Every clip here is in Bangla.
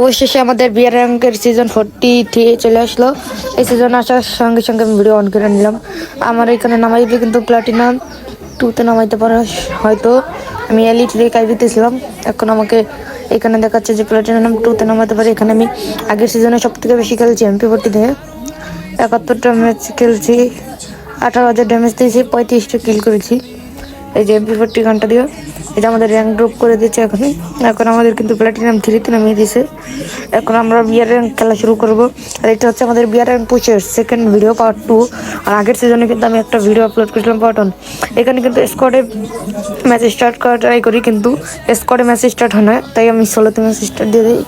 অবশেষে আমাদের বিয়ার র্যাঙ্কের সিজন ফোরটি থ্রি চলে আসলো। এই সিজন আসার সঙ্গে সঙ্গে আমি ভিডিও অন করে নিলাম। আমার এখানে নামাইবে কিন্তু প্লাটিনাম টুতে নামাইতে পারে, হয়তো। আমি এলিট রেক আইবিতেছিলাম এখন আমাকে এখানে দেখাচ্ছে যে প্লাটিনাম টুতে নামাতে পারে। এখানে আমি আগের সিজনে সব থেকে বেশি খেলছি এমপি ফোরটি দিয়ে একাত্তরটা ম্যাচ খেলছি। আঠারো হাজার ড্যামেজ দিয়েছি, পঁয়ত্রিশটা কিল করেছি। এই যে এমপি ফোরটি গানটা দিও এটা আমাদের র্যাঙ্ক ড্রপ করে দিয়েছে এখন এখন আমাদের কিন্তু প্ল্যাটিনাম থ্রিতে নামিয়ে দিয়েছে। এখন আমরা বিয়ার র্যাঙ্ক খেলা শুরু করব। আর এটা হচ্ছে আমাদের বিয়ার র্যাঙ্ক পুষের সেকেন্ড ভিডিও পার্ট টু আর আগের সিজনে কিন্তু আমি একটা ভিডিও আপলোড করেছিলাম পার্ট ওয়ান এখানে কিন্তু স্কোয়াডে ম্যাচ স্টার্ট করা ট্রাই করি, কিন্তু স্কোয়াডে ম্যাচ স্টার্ট হয় না। তাই আমি ষোলোতে ম্যাচ স্টার্ট দিয়ে দিই।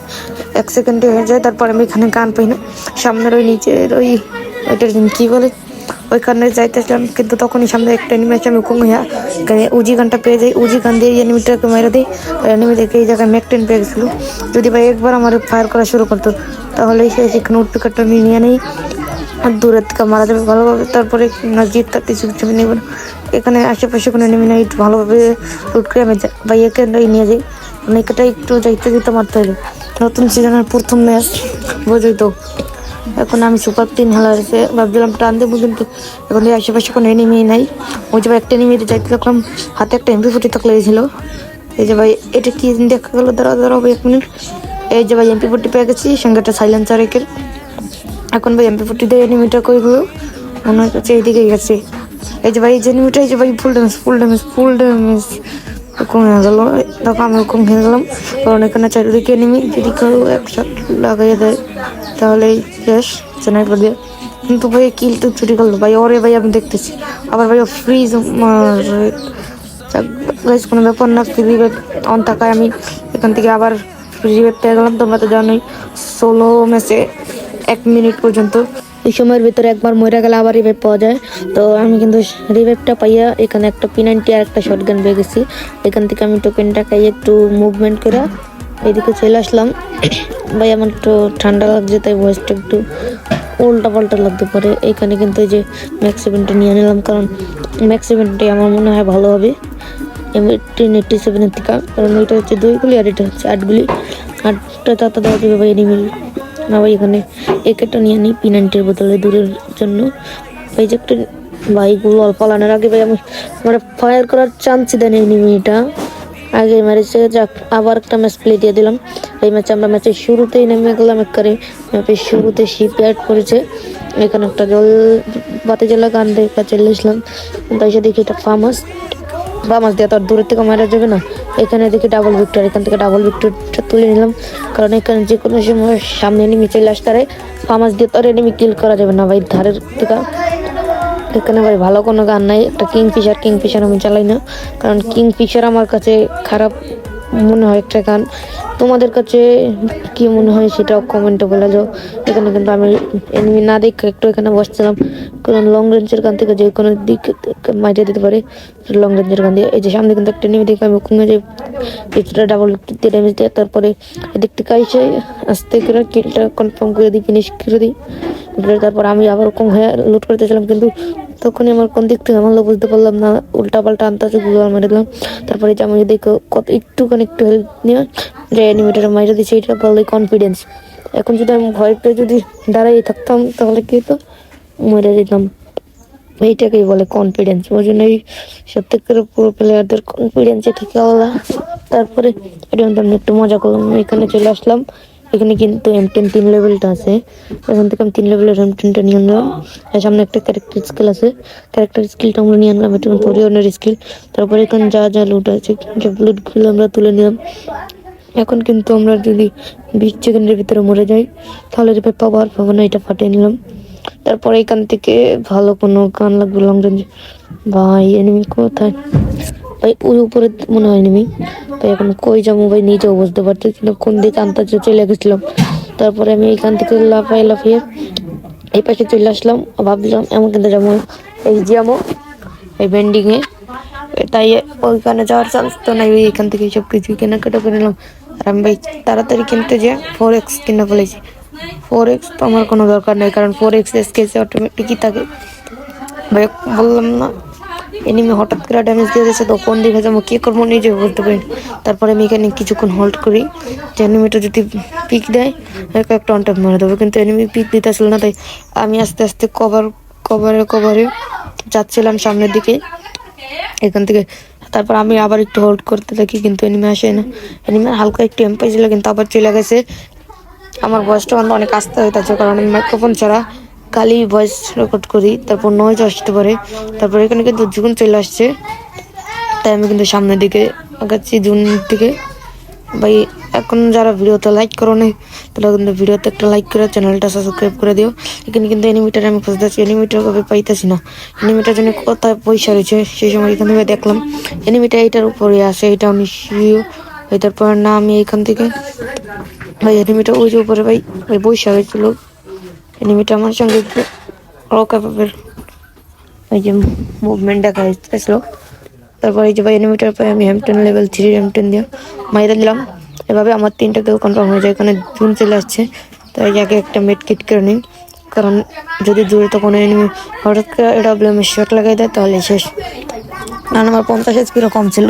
এক সেকেন্ডে হয়ে যায়, তারপর আমি এখানে গান পাই না। সামনের ওই নিচের ওই, ওইটার কী বলে? ওইখানে যাইতেছিলাম, কিন্তু তখনই সামনে একটা আছে, আমি কম হইয়া উজি গানটা পেয়ে যাই। উজি গান দিয়ে এনিমিটাকে মেরে দিই। এনিমি দেখে এই জায়গায় ম্যাকটেন পেয়ে গেছিল। যদি ভাই একবার আমার ফায়ার করা শুরু করতো, তাহলে সে সেখানে উঠপিকারটা আমি নিয়ে নেই। দূরের থেকে মারা যাবে ভালোভাবে। তারপরে না জিত তার কিছু কিছু নেব এখানে আশেপাশে কোনো এনিমি নাই, একটু ভালোভাবে লুট করে আমি ভাইয়াকে নিয়ে যাই। অনেকটা একটু যাইতে দিতে মারতে হবে। নতুন সিজনের প্রথম ম্যাচ বোঝাই তো? এখন আমি সুপার তিন হেলারেছে ভাবছিলাম টান দেবো, কিন্তু এখন আশেপাশে কোনো এনিমি নাই। ওই যে ভাই একটা এনিমিতে যাইতে দেখলাম হাতে একটা এমপি ফুটি থাকলে ছিল। এই যে ভাই, এটা কি দেখা গেলো? দাঁড়া দাঁড়াও ভাই, এক মিনিট এই যে ভাই এমপি ফুটি পেয়ে গেছি, সঙ্গে একটা সাইলেন্সার একের। এখন ভাই এমপি ফুটি দিয়ে এনিমিটা করে গেলো? মনে হচ্ছে এইদিকে গেছে। এই যে ভাই, এই যে এনিমিটা এই যে ভাই full damage full damage full damage কমে গেল। তখন আমি ওরকম খেয়ে গেলাম। কারণ এখানে চারিদিকে এনিমি যদি কেউ একসাথ লাগাইয়ে দেয় তাহলে শেষ স্নাইপার দিয়ে কিন্তু ভাই কিল তো চুরি করল। ভাই ওরে ভাই আমি দেখতেছি। আবার ভাই ফ্রিজ কোনো ব্যাপার না ফ্রি অন থাকায় আমি এখান থেকে আবার রিভেভ পেয়ে গেলাম। তোমরা তো জানোই ষোলো ম্যাচে এক মিনিট পর্যন্ত। এই সময়ের ভিতরে একবার মরে গেলে আবার রিভাইভ পাওয়া যায়। তো আমি কিন্তু রিভাইভটা পাইয়া এখানে একটা পিনান্টি আর একটা শর্ট গান পেয়ে গেছি। এখান থেকে আমি টোকেনটা খাইয়ে একটু মুভমেন্ট করে এদিকে চলে আসলাম। ভাই, আমার একটু ঠান্ডা লাগছে, তাই ভয়েসটা একটু উল্টা পাল্টা লাগতে পারে। এখানে কিন্তু এই যে ম্যাক্স ইভেন্টটা নিয়ে নিলাম, কারণ ম্যাক্স ইভেন্টটাই আমার মনে হয় ভালো হবে। এইটটি সেভেনের থেকে, কারণ ওইটা হচ্ছে দুই গুলি আর এটা হচ্ছে আট গুলি। আটটা তাতে দেওয়া যাবে ভাই এনিমিল না ভাই, এখানে একেটা নিয়ে নিই পিনান্টির বোতলে দূরের জন্য। ভাই, যে একটা ভাইগুলো পালানোর আগে ভাই আমি মানে ফায়ার করার চান্স দেন এনিমিটা আগে মেরেছে যাক, আবার একটা ম্যাচ প্লে দিয়ে দিলাম। এই ম্যাচে আমরা ম্যাচের শুরুতেই নেমে গেলাম একবারে। ম্যাচের শুরুতে শিপ অ্যাড করেছে। এখানে একটা জল বাতি জ্বালা গান দেখা চলে আসলাম। তাই সে দেখি এটা ফার্মাস বামাস দিয়ে তো আর দূরের থেকে মারা যাবে না। এখানে দেখি ডাবল ভিক্টর এখান থেকে ডাবল ভিক্টরটা তুলে নিলাম। কারণ এখানে যে কোনো সময় সামনে এনিমি চলে আসতে পারে। ফার্মাস দিয়ে তো আর এনিমি কিল করা যাবে না ভাই, ধারের থেকে। এখানে ভাই ভালো কোনো গান নাই। একটা কিং ফিশার কিং ফিশার আমি চালাই না। কারণ কিং ফিশার আমার কাছে খারাপ মনে হয় একটা গান। তোমাদের কাছে কি মনে হয় সেটাও কমেন্টে বলে যাও। এখানে কিন্তু আমি এনিমি না দেখে একটু এখানে বসছিলাম। কারণ লং রেঞ্জের গান থেকে যে কোনো দিক মাইটে দিতে পারে। লং রেঞ্জের গান দিয়ে। এই যে সামনে কিন্তু একটা এনিমি দেখে আমি কমে যে কিছুটা ডাবল দিয়ে ড্যামেজ দিয়ে তারপরে এদিক থেকে এসে আস্তে করে কিলটা কনফার্ম করে দিই ফিনিশ করে দিই। তারপর আমি আবার কম হয়ে লুট করতেছিলাম কিন্তু তখনই আমার কোন দিক থেকে মারলো বুঝতে পারলাম না উল্টা পাল্টা আনতে গুগল মেরে দিলাম। তারপরে আমি দেখো, কত একটুখানি একটু হেল্প নিয়ে যে অ্যানিমেটার মাইরে দিচ্ছে এটা বলে কনফিডেন্স এখন যদি আমি ভয় পেয়ে যদি দাঁড়াই থাকতাম, তাহলে কি হতো? মরে যেতাম। এইটাকেই বলে কনফিডেন্স ওই জন্যই সত্যিকার পুরো প্লেয়ারদের কনফিডেন্সে থেকে আলাদা। তারপরে এটা আমি একটু মজা করলাম। এখানে চলে আসলাম। এখানে কিন্তু এম টেন তিন লেভেলটা আছে। এখান থেকে আমি তিন লেভেলের এম টেনটা নিয়ে আনলাম আর সামনে একটা ক্যারেক্টার স্কিল আছে। ক্যারেক্টার স্কিলটা আমরা নিয়ে আনলাম, এটা পরিবহনের স্কিল তারপরে এখানে যা যা লুট আছে, সব লুটগুলো আমরা তুলে নিলাম। এখন কিন্তু আমরা যদি বিশ সেকেন্ডের ভিতরে মরে যাই, তাহলে যে পাবো পাবো না, এটা ফাটিয়ে নিলাম। তারপরে এখান থেকে ভালো কোনো গান লাগবে লং রেঞ্জ ভাই এনিমি কোথায়? ওই উপরে মনে হয় এনিমি ভাই এখন কই যাব ভাই, নিজেও বুঝতে পারতেছি না, কোন দিকে আন্তাজে চলে গেছিলাম। তারপরে আমি এখান থেকে লাফাই লাফিয়ে এই পাশে চলে আসলাম ভাবছিলাম এমন কিন্তু যাব, এই যাব, এই বেন্ডিংয়ে তাই ওইখানে যাওয়ার চান্স তো নাই, এখান থেকে সব কিছু কেনাকাটা করে নিলাম। আর আমি ভাই তাড়াতাড়ি কিনতে যে ফোর এক্স কিনে ফেলেছি। ফোর এক্স তো আমার কোনো দরকার নেই, কারণ ফোর এক্স এসকেসে অটোমেটিকই থাকে। ভাই, বললাম না এনিমি হঠাৎ করে ড্যামেজ দিয়ে দিয়েছে, তো কোন দিকে যাব, কি করব, নিজে বলতে পারি তারপরে আমি এখানে কিছুক্ষণ হোল্ড করি। যে এনিমিটা যদি পিক দেয় এক একটা অনটাপ মারা দেবো। কিন্তু এনিমি পিক দিতে আসলো না, তাই আমি আস্তে আস্তে কভার কভারে কভারে যাচ্ছিলাম সামনের দিকে। এখান থেকে তারপর আমি আবার একটু হোল্ড করতে থাকি, কিন্তু এনিমে আসে না। এনিমে হালকা একটু এম ছিল, কিন্তু আবার চলে গেছে। আমার বয়সটা অনেক আস্তে হয়ে যাচ্ছে, কারণ আমি মাইক্রোফোন ছাড়া খালি ভয়েস রেকর্ড করি, তারপর নয়েজ আসতে পারে, তারপর এখানে কিন্তু জুন চলে আসছে। তাই আমি কিন্তু সামনের দিকে আগাচ্ছি জুন দিকে। ভাই, এখন যারা ভিডিওতে লাইক করো নাই তারা কিন্তু ভিডিওতে একটা লাইক করে চ্যানেলটা সাবস্ক্রাইব করে দিও। এখানে কিন্তু এনিমিটার আমি খুঁজতেছি এনিমিটার কবে পাইতেছি না। এনিমিটার জন্য কোথায় পয়সা রয়েছে, সেই সময় এখান থেকে দেখলাম। এনিমিটা এইটার উপরে আছে এটা শিও ভাই তারপর না আমি এখান থেকে ভাই এনিমিটা ওই যে উপরে, ভাই ভাই বৈশা হয়েছিল এনিমিটা আমার সঙ্গে রকাপের ওই যে মুভমেন্ট দেখা যাচ্ছিল তারপর এই যে ভাই এনিমিটার পাই আমি হ্যামটেন লেভেল থ্রি হ্যামটেন দিয়ে মাইরে দিলাম। এভাবে আমার তিনটা কেউ কনফার্ম হয়ে যায়। এখানে জুন চলে আসছে। তাই আগে একটা মেড কিট করে নিই। কারণ যদি জুড়ে তো কোনো এনিমি হঠাৎ করে এটা ব্লেমের শট লাগাই দেয়, তাহলে শেষ। কারণ আমার পঞ্চাশ এসপিরও কম ছিল।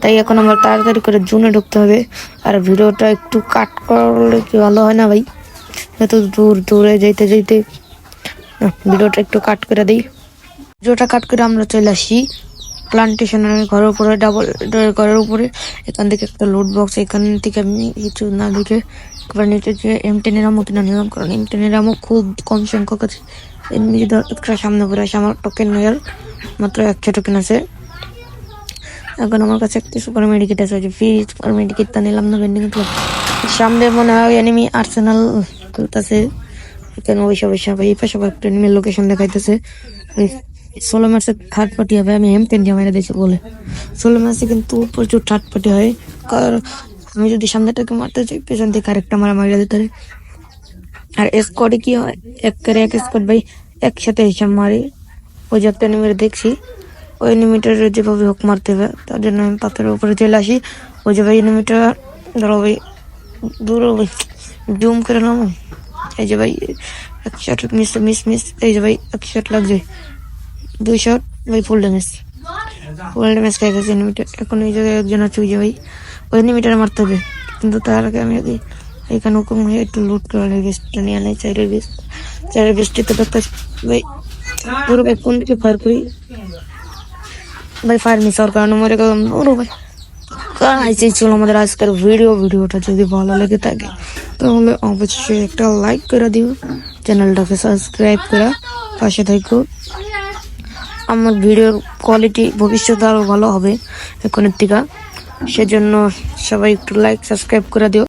তাই এখন আমার তাড়াতাড়ি করে জুনে ঢুকতে হবে। আর ভিডিওটা একটু কাট করলে কি ভালো হয় না ভাই? এত দূর দূরে যেতে না, ভিডিওটা একটু কাট করে দিই। ভিডিওটা কাট করে আমরা চলে আসি প্লান্টেশনের ঘরের উপরে ডাবল ঘরের উপরে। এখান থেকে একটা লোড বক্স এখান থেকে আমি কিছু না দেখে একবার নিচে যে এম টেনের আমও কিনে নিলাম কারণ এম টেনের আমও খুব কম সংখ্যক আছে। এমনি যদি একটা সামনে পড়ে আসে আমার টোকেন নেওয়ার মাত্র একশো টোকেন আছে। এখন আমার কাছে একটা সুপার মেডিকেট আছে যে ফ্রি সুপার মেডিকেটটা নিলাম না ভেন্ডিং সামনে মনে হয় এনিমি আর্সেনাল খেলতেছে এখানে ওই সব সব এই পাশে একটা এনিমির লোকেশন দেখাইতেছে। ষোলো ম্যাচে থার্ড পার্টি হবে, আমি এম টেন দিয়ে দিয়েছি বলে। ষোলো ম্যাচে কিন্তু প্রচুর থার্ড পার্টি হয়। কারণ আমি যদি সামনেটাকে মারতে চাই, পেছন থেকে আরেকটা মারা মারিয়ে দিতে পারে আর স্কোয়াডে কি হয়? এক করে এক স্কোয়াড ভাই একসাথে হিসাব মারি। ওই যে একটা এনিমির দেখছি। ওই এনিমিটার যেভাবে হোক মারতে হবে, তার জন্য আমি পাথরের উপরে চলে আসি। ওই যে ভাই এনিমিটা ধরো ভাই, দূর জুম করে নাম এই যে ভাই এক শট মিস মিস মিস এই যে ভাই এক শট লাগছে দুই শট ভাই ফুল ড্যামেজ ফুল ড্যামেজ খেয়ে গেছে এনিমিটা এখন এই জায়গায় একজন আছে ওই যে ভাই ওই এনিমিটার মারতে হবে কিন্তু তার আগে আমি আগে এখানে হুকুম হয়ে একটু লুট করে বেস্টটা নিয়ে আলাই চাইরের বেস্ট চাইরের বেস্টে তো একটা ভাই পুরো ভাই কোন দিকে ফায়ার করি ভাই ফায়ার মিস হওয়ার কারণে মরে গেলাম ওরো ভাই গাইস এই ছিল আমাদের আজকের ভিডিও ভিডিওটা যদি ভালো লেগে থাকে তাহলে অবশ্যই একটা লাইক করে দিও চ্যানেলটাকে সাবস্ক্রাইব করে পাশে থাকো। আমার ভিডিওর কোয়ালিটি ভবিষ্যতে আরও ভালো হবে এখনের থেকে। সেজন্য সবাই একটু লাইক সাবস্ক্রাইব করে দিও।